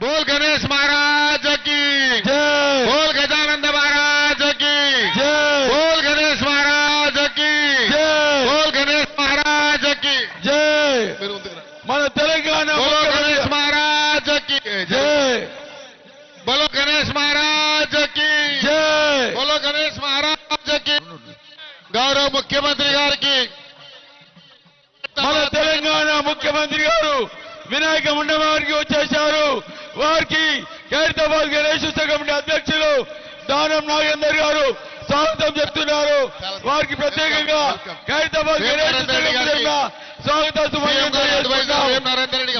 बोल गणेश महाराज की। जय। बोल गजानंद महाराज की। जय। बोल गणेश महाराज की। जय। बोल गणेश महाराज की। जय। मन तेलंगाना बोलो गणेश महाराज की। जय। बोलो गणेश महाराज की। जय। बोलो गणेश महाराज की। गौरव मुख्यमंत्री गार ముఖ్యమంత్రి గారు వినాయక మండపానికి వచ్చేశారు. వారికి ఖైరతాబాద్ గణేష్ కమిటీ అధ్యక్షులు దానం నాగేందర్ గారు స్వాగతం చెప్తున్నారు. వారికి ప్రత్యేకంగా ఖైరతాబాద్ గణేష్ స్వాగత.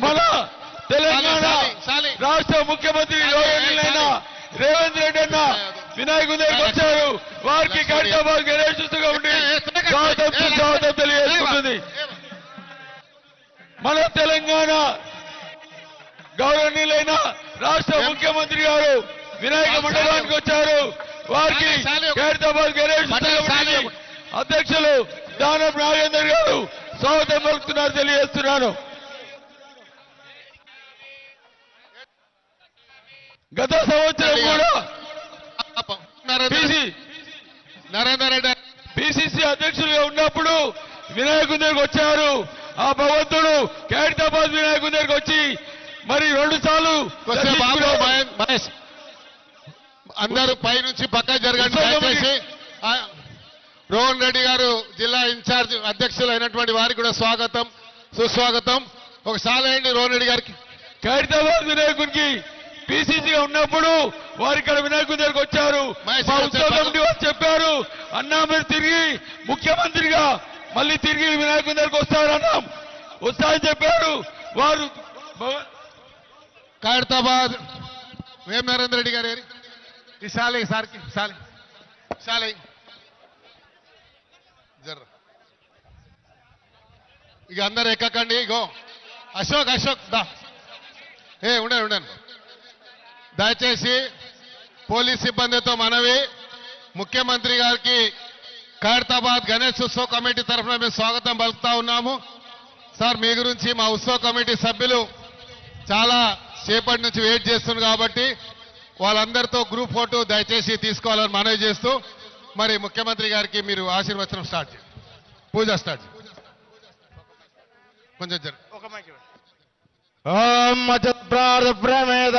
మన తెలంగాణ. రాష్ట్ర ముఖ్యమంత్రి రేవంత్ రెడ్డి అన్న వినాయకుడి దగ్గరికి వచ్చారు. వారికి ఖైరతాబాద్ గణేష్ ఉత్సవ కమిటీ స్వాగతం స్వాగతం తెలియజేసుకుంటుంది మన తెలంగాణ గౌరవనీయులైన రాష్ట్ర ముఖ్యమంత్రి గారు వినాయక మండపానికి వచ్చారు. వారికి ఖైరతాబాద్ గణేష్ అధ్యక్షులు దానం నాగేందర్ గారు స్వాగతం పలుకుతున్నారు తెలియజేస్తున్నాను. గత సంవత్సరం కూడా నరేందర్ రెడ్డి పిసిసి అధ్యక్షులుగా ఉన్నప్పుడు వినాయకుని దగ్గరికి వచ్చారు. ఆ భగవంతుడు ఖైరతాబాద్ వినాయకుని దగ్గరికి వచ్చి మరి రెండు సార్లు అందరూ పై నుంచి పక్క జరగండి రోహన్ రెడ్డి గారు జిల్లా ఇన్ఛార్జ్ అధ్యక్షులు అయినటువంటి వారికి కూడా స్వాగతం సుస్వాగతం. ఒకసారి వేయండి రోహన్ రెడ్డి గారికి. ఖైరతాబాద్ వినాయకునికి పిసిసిగా ఉన్నప్పుడు వారు ఇక్కడ వినాయకుని దగ్గరికి వచ్చారు. చెప్పారు. అన్నా మీరు తిరిగి ముఖ్యమంత్రిగా మళ్ళీ తిరిగి వినాయకుని దగ్గరికి వస్తారన్నాం. వస్తారని చెప్పారు. వారు ఖైరతాబాద్ వేం నరేందర్ రెడ్డి గారు ఏరి? ఈ సాలి సార్కి సాలే సాలే జర్ర. ఇక అందరు ఎక్కకండి ఇగో. అశోక్ అశోక్ దా. ఏ ఉండండి ఉండండి. దయచేసి పోలీస్ సిబ్బందితో మనవి. ముఖ్యమంత్రి గారికి ఖైరతాబాద్ గణేష్ ఉత్సవ కమిటీ తరఫున మేము స్వాగతం పలుకుతా ఉన్నాము. సార్ మీ గురించి మా ఉత్సవ కమిటీ సభ్యులు చాలా సేపటి నుంచి వెయిట్ చేస్తున్నారు కాబట్టి వాళ్ళందరితో గ్రూప్ ఫోటో దయచేసి తీసుకోవాలని మనవి చేస్తూ మరి ముఖ్యమంత్రి గారికి మీరు ఆశీర్వచనం స్టార్ట్ చేయండి. పూజ స్టార్ట్ చేయండి. కొంచెం జరు ఓం అచత్ ప్రార్థ ప్రమేద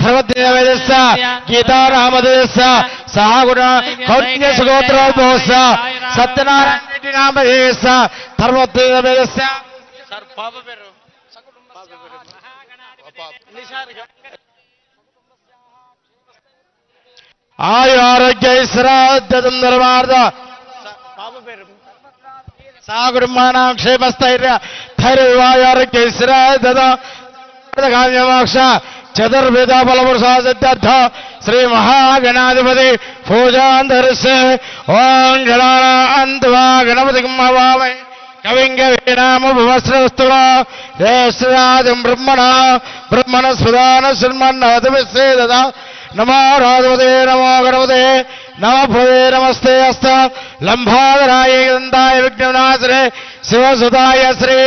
నామదేశ ధర్మదేవదేశ గీతారామదేశ సహగుణ కౌన్య గోత్రోద్భవస్స సత్యనారాయణ రెడ్డి సార్ పాప పేరు ఆయు ఆరోగ్య ఇశ్రాద్దం పాప పేరు సాగుడుమానాం క్షేమస్థైర్య ధైర్యవాయారోగ్య కామ్యమోక్ష चतुर्वेद फलप्रसाद श्री महागणाधिपति पूजाधर ओं गणावा गणपति हवामि कविङ्गवीणामुपवस्त्रवस्तुराजं ब्रह्मणा ब्रह्मणस्फुदानशृण्मन्नवतमिस्ते ददा नमो राधवते नमो गणपते नमभुवे नमस्ते अस्त लम्भाधराय दन्ताय विघ्नविनाशने शिवसुधाय श्री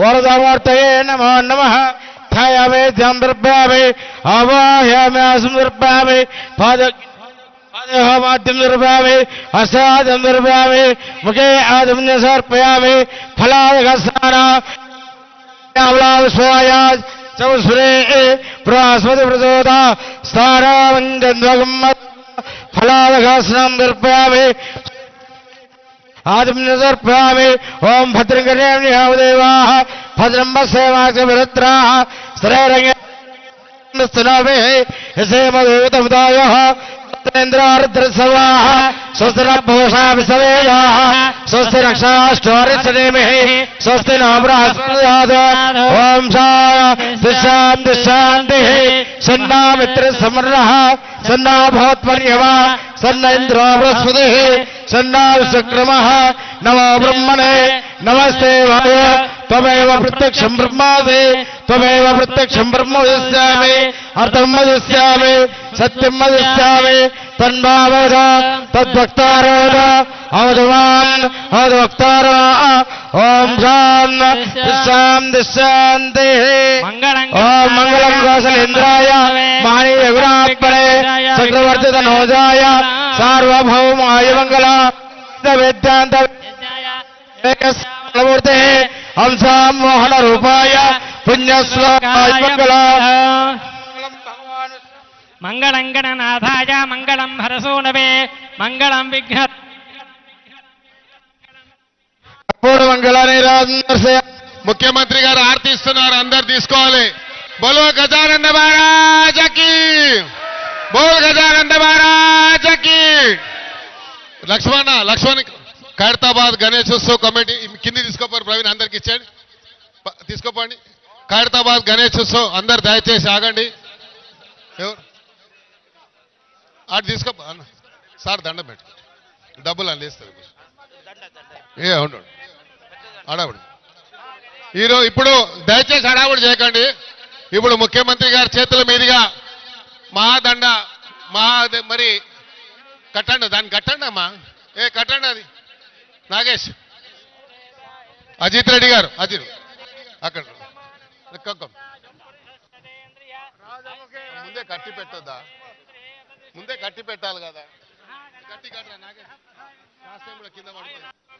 वरदमूर्तये नमो नमः ധ്യായാവേ ധ്യാൻ നിർഭയാവേ അവാഹ്യാമ്യാസം നിർഭയാവേ പാദ പാദേഹമാദ്യം നിർഭയാവേ അസാദം നിർഭയാവേ മുഖേ ആദം സമർപ്പയാവേ ഫലാദഹസ്നാന ചൗസ്വരേ പ്രാസ്മതി പ്രചോദ സ്ഥാനാമഞ്ജന്വകം ഫലാദഹാസനം നിർഭയാവേ आत्मनिर्सर्पयामि ओम भद्रं कन्यादेवाः भद्रं वसेवासभिरत्राः स्त्रैरङ्गस्तनाभिः हिसेमदूतमुदायः स्वस्थ स्वस्तिरभूषाभिसवेयाः स्वस्ति रक्षाष्टोरिसनेमिः स्वस्ति नाम्रास्पदाद शांति सा मित्र सन्नामित्रसमर्णः सन्ना भवत्पर्यवा सन्न इन्द्रो बृहस्पतिः सन्ना विश्वक्रमः नमो ब्रह्मणे नमस्ते वाय त्वमेव प्रत्यक्षम् ब्रह्मासि त्वमेव प्रत्यक्षम् ब्रह्म वदिष्यामि अर्थम् वदिष्यामि सत्यम् वदिष्यामि तन्भावः तद्वक्तारो अवधवान् अवधवक्तारः ఓం శాంతి శాంతి శాంతి మంగళం ఓం మంగళం కోసలేంద్రాయ మహనీయ గురాత్మనే చక్రవర్తి తనోజాయ సార్వభౌమాయ మంగళ వేదాంత మూర్తి హంసాం మోహన రూపాయ పుణ్యశ్లోకాయ మంగళ. మంగళం గణనాథాయ మంగళం హరసూనవే మంగళం విఘ్న ముఖ్యమంత్రి గారు ఆర్తిస్తున్నారు అందరు తీసుకోవాలి. బోలో గజానంద మహారాజకి. బోల్ గజానంద మహారాజకి. లక్ష్మణ లక్ష్మణ్ ఖైరతాబాద్ గణేశోత్సవ కమిటీ కింది తీసుకోపోరు ప్రవీణ్ అందరికి ఇచ్చేయండి. తీసుకోపోండి. ఖైరతాబాద్ గణేశోత్సవ్ అందరు దయచేసి ఆగండి. ఎవరు? అటు తీసుకో సార్ దండం పెట్టు డబ్బులు అందిస్తారు ఏ అవును హడావుడి. ఈరోజు ఇప్పుడు దయచేసి హడావుడి చేయకండి. ఇప్పుడు ముఖ్యమంత్రి గారి చేతుల మీదుగా మహాదండ మహా మరి కట్టండి దాన్ని కట్టండి అమ్మా. ఏ కట్టండి అది. నాగేష్. అజిత్ రెడ్డి గారు అజిత్. అక్కడ ముందే కట్టి పెట్టద్దా? ముందే కట్టి పెట్టాలి కదా. కట్టి కట్టరా నాగేష్? కూడా కింద పడుతుంది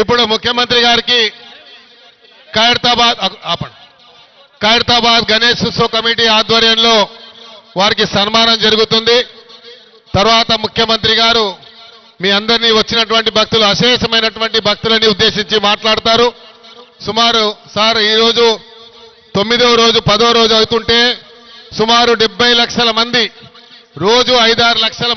ఇప్పుడు ముఖ్యమంత్రి గారికి ఖైరతాబాద్ ఆపండి. ఖైరతాబాద్ గణేష్ ఉత్సవ కమిటీ ఆధ్వర్యంలో వారికి సన్మానం జరుగుతుంది. తర్వాత ముఖ్యమంత్రి గారు మీ అందరినీ వచ్చినటువంటి భక్తులు అశేషమైనటువంటి భక్తులని ఉద్దేశించి మాట్లాడతారు. సుమారు సార్ ఈరోజు తొమ్మిదవ రోజు పదో రోజు అవుతుంటే సుమారు డెబ్బై లక్షల మంది రోజు ఐదారు లక్షల